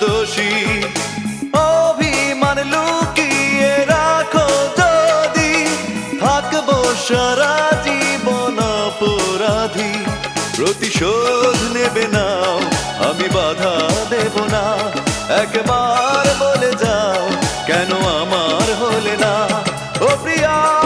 দোষী। অভিমান লুকিয়ে রাখো যদি। থাকব সারা জীবন অপরাধী। প্রতিশোধ নেবে না, আমি বাধা দেব না। একবার বলে যাও, কেন আমার হলে না? ও প্রিয়া